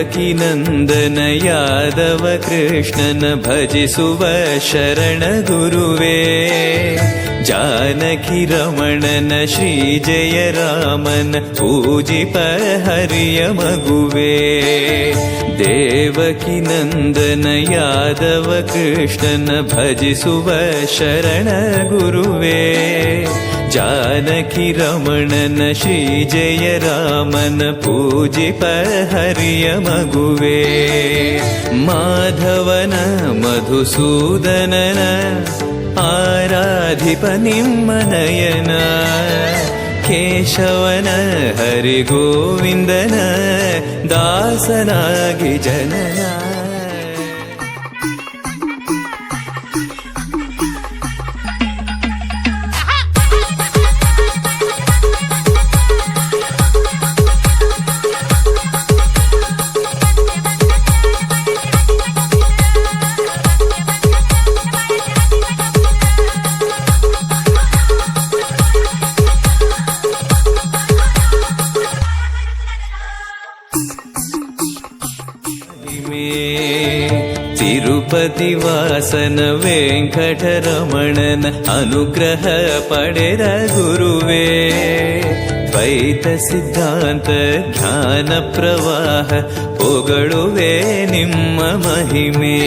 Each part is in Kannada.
ी नन्दन यादव कृष्णन भज सुव शरण गुरुवे। जानकी रमणन श्री जय रामन पूजि पहर्य मगुवे। देवकी नन्दन यादव कृष्णन भज सुव शरण गुरुवे। जानकि रमणन श्रीजय रामन पूजिपहर्य मगुवे। माधवन मधुसूदनन आराधिपनिम्मनयन केशवन हरिगोविन्दन दासनागि जनना ಮಹಿಮೆ ತಿರುಪತಿ ವಾಸನ ವೆಂಕಟರಮಣನ ಅನುಗ್ರಹ ಪಡೆದ ಗುರುವೇ. ದ್ವೈತ ಸಿದ್ಧಾಂತ ಜ್ಞಾನ ಪ್ರವಾಹ ಪೊಗಳುವೆ ನಿಮ್ಮ ಮಹಿಮೆ.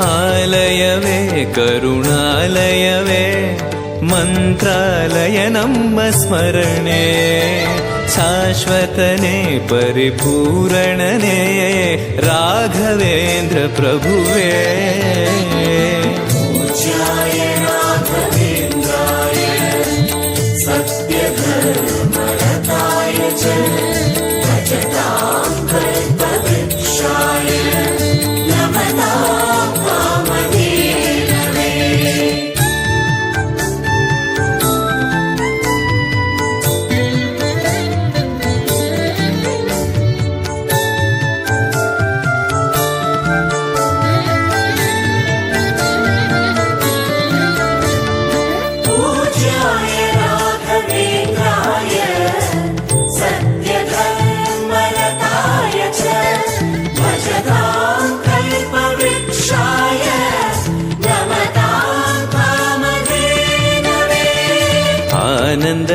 ಆಲಯವೇ, ಕರುಣಾಲಯವೇ, ಮಂತ್ರಾಲಯ ನಮ್ಮ ಸ್ಮರಣೆ. शाश्वतने परिपूरणने ये राघवेन्द्र प्रभुवे।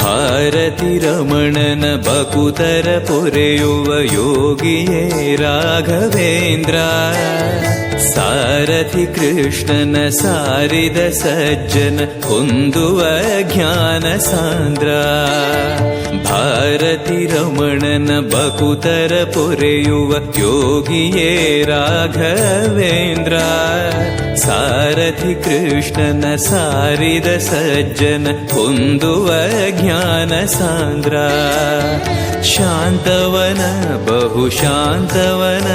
भारति रमणन बकुतरपुरे युवयोगि हे राघवेन्द्रा। सारथि कृष्णन सारिद सज्जन कुन्दुव ज्ञान सान्द्रा भारति रमणन बकुतरपुरे पुरयुव योगिये राघवेन्द्र सारथि कृष्णन सारिद सारिदसज्जन कुन्दुवज्ञान सान्द्रा शान्तवन बहुशान्तवन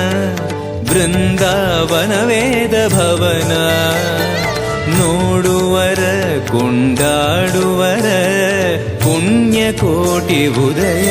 बृन्दावन वेदभवन ಕೃಷ್ಣನ ಸಾರಿದ ಸಜ್ಜನ ಹೊಂದುವ ಜ್ಞಾನ ಸಾಂದ್ರ ಶಾಂತವನ ಬಹು ಶಾಂತವನ ಬೃಂದಾವನ ವೇದ ಭವನ ನೋಡುವರ ಕೊಂಡಾಡುವರ ಪುಣ್ಯ ಕೋಟಿ ಉದಯ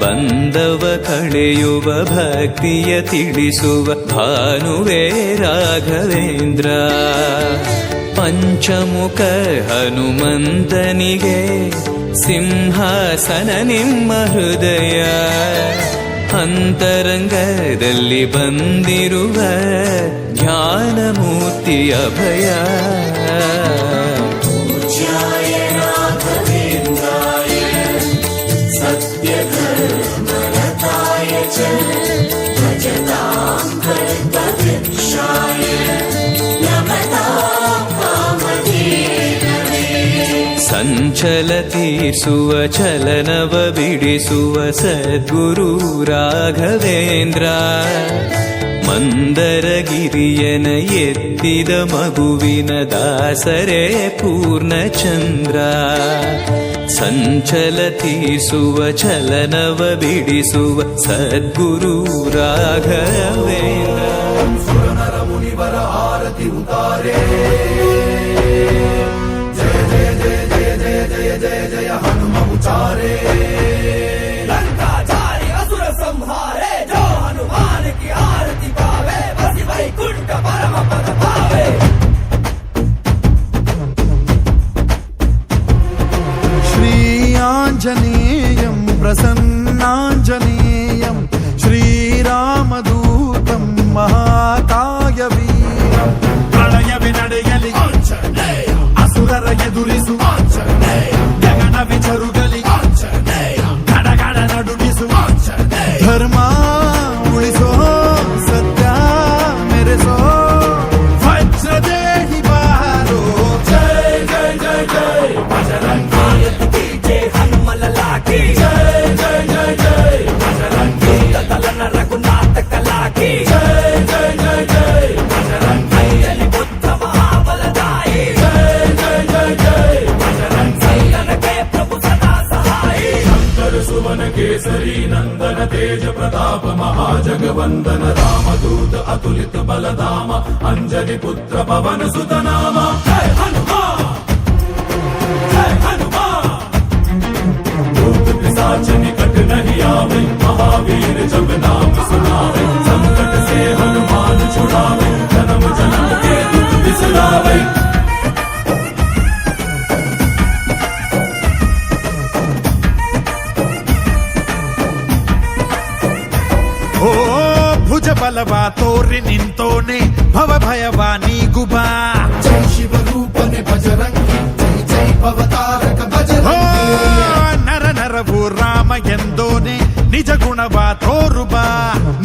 ಬಂದವ ಕಳೆಯುವ ಭಕ್ತಿಯ ತಿಳಿಸುವ ಭಾನುವೇ ರಾಘವೇಂದ್ರ. ಪಂಚಮುಖ ಹನುಮಂತನಿಗೆ ಸಿಂಹಾಸನ ನಿಮ್ಮ ಹೃದಯ. ಅಂತರಂಗದಲ್ಲಿ ಬಂದಿರುವ ಜ್ಞಾನಮೂರ್ತಿಯ ಅಭಯ. ಸಂಚಲ ತೀರಿಸುವ ಚಲನವ ಬಿಡಿಸುವ ಸದ್ಗುರು ರಾಘವೇಂದ್ರ. ಮಂದರಗಿರಿಯನ ಎತ್ತಿದ ಮಗುವಿನ ದಾಸರೇ ಪೂರ್ಣಚಂದ್ರ. ಸಂಚಲ ತೀರಿಸುವ ಚಲನವ ಬಿಡಿಸುವ ಸದ್ಗುರು ರಾಘವೇಂದ್ರ. ਤਾਰੇ केसरी नंदन तेज प्रताप महाजगवंदन रामदूत अतुलित बलधाम अंजनी पुत्र पवन सुत ಬಲವ ತೋರಿ ನಿಂತೋನೆ ಭವ ಭಯವ ನೀಗುಬಾ ಜೈ ಶಿವರೂಪನೆ ಬಜರಂಗಿ ಜೈ ಜೈ ಭವತಾರಕ ಓ ಬಜರಂಗಿ ನರ ನರವು ರಾಮ ಎಂದೋನೆ ನಿಜ ಗುಣವ ತೋರುಬಾ ನಿನದೇನೆ ಶಕುತಿ